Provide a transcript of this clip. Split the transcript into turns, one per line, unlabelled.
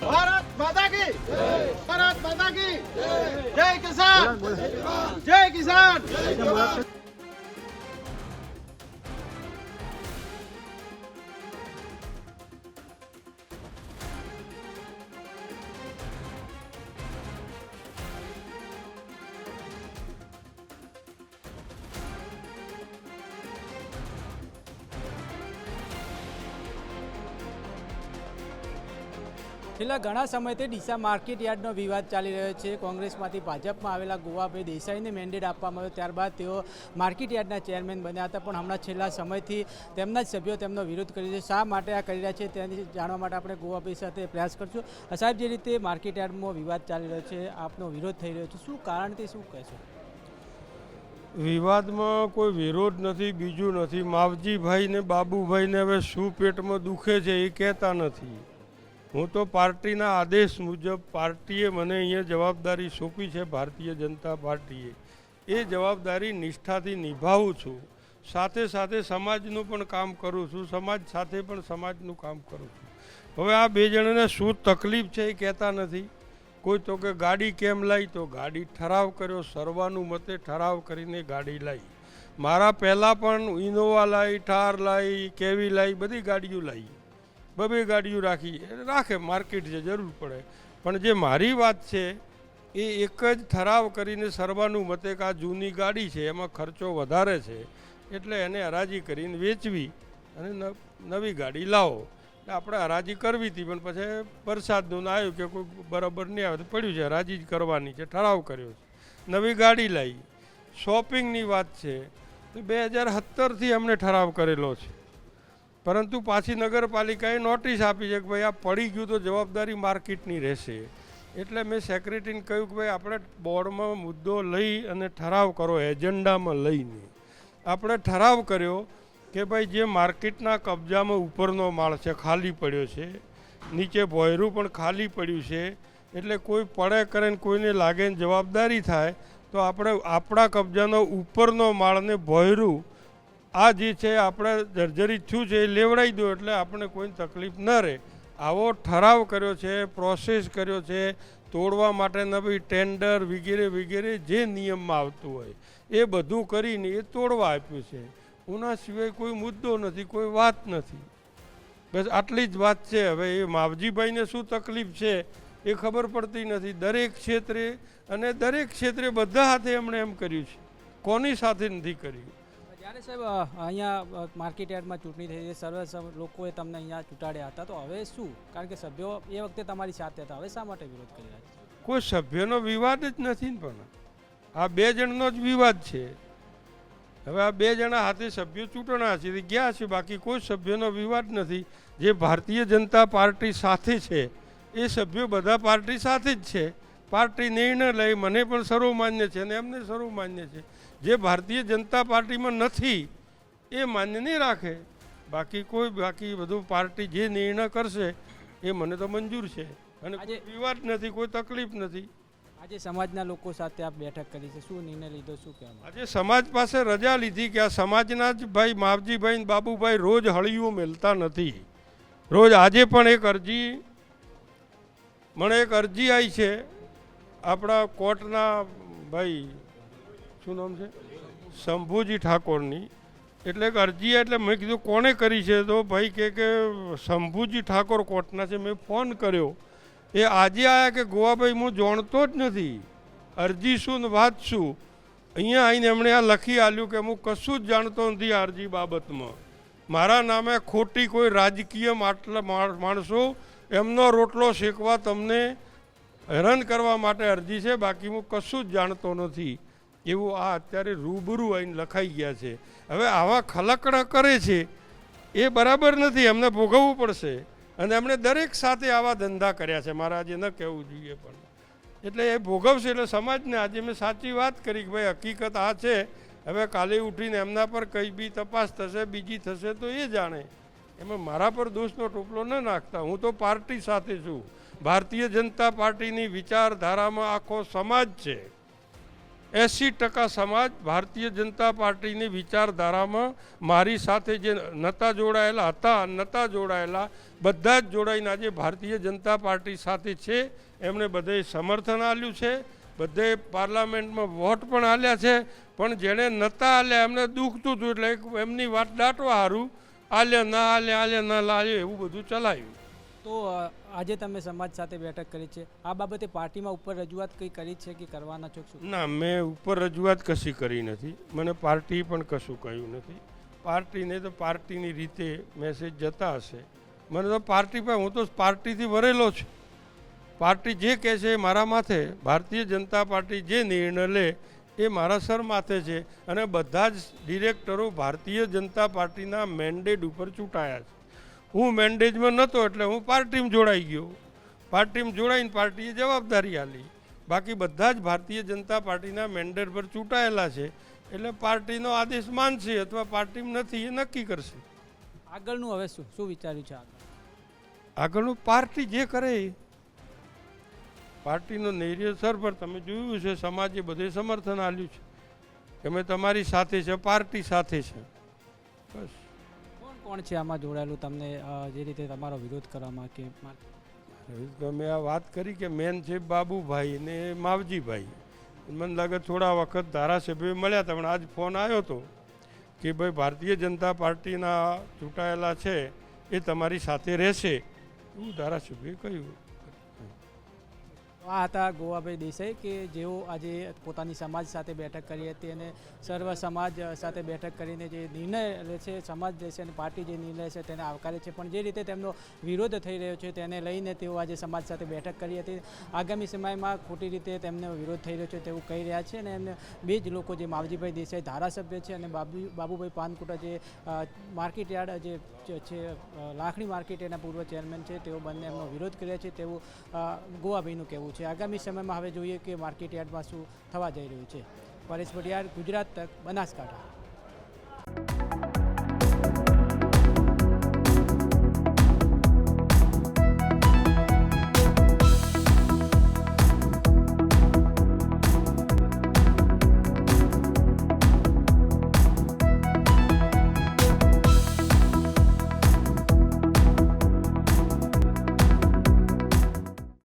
ભારત માતા કી ભારત માતા કી જય કિસાન
છેલ્લા ઘણા સમયથી ડીસા માર્કેટ યાર્ડનો વિવાદ ચાલી રહ્યો છે. કોંગ્રેસમાંથી ભાજપમાં આવેલા ગોવાભાઈ દેસાઈને મેન્ડેટ આપવામાં આવ્યો. ત્યારબાદ તેઓ માર્કેટ યાર્ડના ચેરમેન બન્યા હતા. પણ હમણાં છેલ્લા સમયથી તેમના જ સભ્યો તેમનો વિરોધ કરી છે. શા માટે આ કરી રહ્યા છે તેની જાણવા માટે આપણે ગોવાભાઈ સાથે પ્રયાસ કરશું. સાહેબ, જે રીતે માર્કેટ યાર્ડમાં વિવાદ ચાલી રહ્યો છે, આપનો વિરોધ થઈ રહ્યો છે. શું કારણથી શું કહેશો?
વિવાદમાં કોઈ વિરોધ નથી, બીજું નથી. માવજીભાઈ ને બાબુભાઈને હવે શું પેટમાં દુખે છે એ કહેતા નથી. હું તો પાર્ટીના આદેશ મુજબ પાર્ટીએ મને અહીંયા જવાબદારી સોંપી છે, ભારતીય જનતા પાર્ટીએ. એ જવાબદારી નિષ્ઠાથી નિભાવું છું. સાથે સાથે સમાજનું પણ કામ કરું છું. સમાજ સાથે પણ સમાજનું કામ કરું છું. હવે આ બે જણાને શું તકલીફ છે એ કહેતા નથી. કોઈ તો કે ગાડી કેમ લાવી તો ગાડી ઠરાવ કર્યો. સર્વાનું મતે ઠરાવ કરીને ગાડી લાવી મારા પહેલાં પણ ઇનોવા લાવી ઠાર લાવી કેવી લાવી બધી ગાડીઓ લાવી બબે ગાડીઓ રાખી રાખે, માર્કેટ છે, જરૂર પડે. પણ જે મારી વાત છે, એ એક જ ઠરાવ કરીને સર્વાનું મતે કે આ જૂની ગાડી છે, એમાં ખર્ચો વધારે છે, એટલે એને હરાજી કરીને વેચવી અને નવી ગાડી લાવો. એટલે આપણે હરાજી કરવી હતી, પણ પછી વરસાદનું ના આવ્યું કે કોઈ બરાબર નહીં આવે, તો પડ્યું છે, હરાજી જ કરવાની છે, ઠરાવ કર્યો છે. નવી ગાડી લાવી. શોપિંગની વાત છે, તો બે હજાર સત્તરથી અમને ઠરાવ કરેલો છે. પરંતુ પાછી નગરપાલિકાએ નોટિસ આપી છે કે ભાઈ આ પડી ગયું તો જવાબદારી માર્કેટની રહેશે. એટલે મેં સેક્રેટરીને કહ્યું કે ભાઈ આપણે બોર્ડમાં મુદ્દો લઈ અને ઠરાવ કરો, એજન્ડામાં લઈને. આપણે ઠરાવ કર્યો કે ભાઈ જે માર્કેટના કબજામાં ઉપરનો માળ છે, ખાલી પડ્યો છે, નીચે ભોયરું પણ ખાલી પડ્યું છે, એટલે કોઈ પડે કરે ને કોઈને લાગે ને જવાબદારી થાય, તો આપણે આપણા કબજાનો ઉપરનો માળને ભોયરું આ જે છે, આપણે જર્જરિત થયું છે, એ લેવડાવી દો એટલે આપણે કોઈ તકલીફ ન રહે. આવો ઠરાવ કર્યો છે પ્રોસેસ કર્યો છે, તોડવા માટે નવી ટેન્ડર વગેરે વગેરે જે નિયમમાં આવતું હોય, એ બધું કરીને એ તોડવા આપ્યું છે. ઉના સિવાય કોઈ મુદ્દો નથી, કોઈ વાત નથી. બસ આટલી જ વાત છે. હવે એ માવજીભાઈને શું તકલીફ છે, એ ખબર પડતી નથી. દરેક ક્ષેત્રે અને દરેક ક્ષેત્રે બધા હાથે એમણે એમ કર્યું છે. કોની સાથે નથી કર્યું?
જ્યારે સાહેબ અહીંયા માર્કેટ યાર્ડમાં ચૂંટણી થઈ છે. સર્વે લોકોએ તમને અહીંયા ચૂંટાડ્યા હતા. તો હવે શું? કારણ કે સભ્યો એ વખતે તમારી સાથે હતા. હવે શા માટે વિરોધ કરી રહ્યા છે?
કોઈ સભ્યનો વિવાદ જ નથી ને પણ. આ બે જણનો જ વિવાદ છે. હવે આ બે જણા હાથે સભ્યો ચૂંટણા છે ગયા છે. બાકી કોઈ સભ્યનો વિવાદ નથી. જે ભારતીય જનતા પાર્ટી સાથે છે, એ સભ્યો બધા પાર્ટી સાથે જ છે. પાર્ટી નિર્ણય લઈ, મને પણ સર્વમાન્ય છે અને એમને સર્વમાન્ય છે. જે ભારતીય જનતા પાર્ટીમાં નથી એ માન્ય નહીં રાખે. બાકી કોઈ બાકી બધું પાર્ટી જે નિર્ણય કરશે એ મને તો મંજૂર છે. અને
આજે-
વિવાદ નથી કોઈ તકલીફ નથી.
આજે સમાજના લોકો સાથે આપ બેઠક કરી છે. શું નિર્ણય લીધો શું કહેવાય
આજે સમાજ પાસે રજા લીધી કે આ સમાજના જ ભાઈ માવજીભાઈ બાબુભાઈ રોજ હળીઓ મેલતા નથી. રોજ આજે પણ એક અરજી મને એક અરજી આવી છે. આપણા કોર્ટના ભાઈ શું નામ છે? શંભુજી ઠાકોરની. એટલે એક અરજી એટલે મેં કીધું, કોણે કરી છે? તો ભાઈ કે કે શંભુજી ઠાકોર કોર્ટના છે, મેં ફોન કર્યો. એ આજે આવ્યા કે ગોવાભાઈ, હું જાણતો જ નથી. અરજી શું ને વાત શું? અહીંયા આવીને એમણે આ લખી આલ્યું કે હું કશું જ જાણતો નથી અરજી બાબતમાં. મારા નામે ખોટી કોઈ રાજકીય માટલા માણ- માણસો એમનો રોટલો શેકવા તમને હેરાન કરવા માટે અરજી છે, બાકી હું કશું જ જાણતો નથી. એવું આ અત્યારે રૂબરૂ આવીને લખાઈ ગયા છે. હવે આવા ખલકડા કરે છે, એ બરાબર નથી. એમને ભોગવવું પડશે. અને એમણે દરેક સાથે આવા ધંધા કર્યા છે. મારે આજે ન કહેવું જોઈએ પણ. એટલે એ ભોગવશે એટલે સમાજને આજે મેં સાચી વાત કરી કે ભાઈ હકીકત આ છે. હવે કાલે ઉઠીને એમના પર કઈ બી તપાસ થશે, બીજી થશે તો એ જાણે. એમાં મારા પર દોષનો ટોપલો ન નાખતા. હું તો પાર્ટી સાથે છું. ભારતીય જનતા પાર્ટીની વિચારધારામાં આખો સમાજ છે. એંસી ટકા સમાજ ભારતીય જનતા પાર્ટીની વિચારધારામાં મારી સાથે જે નતા જોડાયેલા હતા, નતા જોડાયેલા, બધા જ જોડાઈને આજે ભારતીય જનતા પાર્ટી સાથે છે. એમણે બધે સમર્થન આપ્યું છે. બધે પાર્લામેન્ટમાં વોટ પણ આલ્યા છે. પણ જેણે નતા આલ્યા, એમને દુખતું હતું એટલે એમની વાત દાટવા સારું આલ્યા, ના આલ્યા આલ્યા, ના લાલ્યા એવું બધું ચલાવ્યું.
તો આજે તમે સમાજ સાથે બેઠક કરી છે. આ બાબતે પાર્ટીમાં ઉપર રજૂઆત કંઈ કરી છે કે કરવાના છો
ના, મેં ઉપર રજૂઆત કશી કરી નથી. મને પાર્ટી પણ કશું કહ્યું નથી. પાર્ટીને તો પાર્ટીની રીતે મેસેજ જતા હશે. મને તો પાર્ટી પર, હું તો પાર્ટીથી વરેલો છું. પાર્ટી જે કહે છે એ મારા માથે, ભારતીય જનતા પાર્ટી જે નિર્ણય લે એ મારા સર માથે છે અને બધા જ ડિરેક્ટરો ભારતીય જનતા પાર્ટીના મેન્ડેટ ઉપર ચૂંટાયા છે. હું મેન્ડેજમાં નહોતો એટલે હું પાર્ટીમાં જોડાઈ ગયો. પાર્ટીમાં જોડાઈને પાર્ટીએ જવાબદારી આપી બાકી બધા જ ભારતીય જનતા પાર્ટીના મેન્ડેટ પર ચૂંટાયેલા છે. એટલે પાર્ટીનો આદેશ માનશે અથવા પાર્ટીમાં નથી એ નક્કી કરશે.
આગળનું હવે શું? શું વિચાર્યું છે આગળ?
આગળનું પાર્ટી જે કરે પાર્ટીનો નિર્ણય સર પર તમે જોયું છે સમાજે બધે સમર્થન આપ્યું છે. કે અમે તમારી સાથે છે પાર્ટી સાથે છે. બસ.
કોણ છે આમાં જોડાયેલું તમને જે રીતે તમારો વિરોધ કરવામાં કે મેં
આ વાત કરી કે મેન છે બાબુભાઈ ને માવજીભાઈ. મને લાગે થોડા વખત ધારાસભ્ય મળ્યા હતા, પણ આજ ફોન આવ્યો હતો કે ભાઈ ભારતીય જનતા પાર્ટીના ચૂંટાયેલા છે, એ તમારી સાથે રહેશે. એવું ધારાસભ્યએ કહ્યું.
આ હતા ગોવાભાઈ દેસાઈ કે જેઓ આજે પોતાની સમાજ સાથે બેઠક કરી હતી અને સર્વ સમાજ સાથે બેઠક કરીને જે નિર્ણય લે છે, સમાજ લે છે અને પાર્ટી જે નિર્ણય છે તેને આવકારે છે. પણ જે રીતે તેમનો વિરોધ થઈ રહ્યો છે તેને લઈને તેઓ આજે સમાજ સાથે બેઠક કરી હતી. આગામી સમયમાં ખોટી રીતે તેમનો વિરોધ થઈ રહ્યો છે તેવું કહી રહ્યા છે અને એમને બે જ લોકો જે માવજીભાઈ દેસાઈ ધારાસભ્ય છે અને બાબુ, બાબુભાઈ પાનકુટા જે માર્કેટ યાર્ડ જે છે લાખણી માર્કેટ એના પૂર્વ ચેરમેન છે, તેઓ બંને એમનો વિરોધ કર્યા છે તેવું ગોવાભાઈનું કહેવું છે. આગામી સમયમાં હવે જોઈએ કે માર્કેટ યાર્ડમાં શું થવા જઈ રહ્યું છે. પરેશ પટિયાર ગુજરાત તક, બનાસકાંઠા.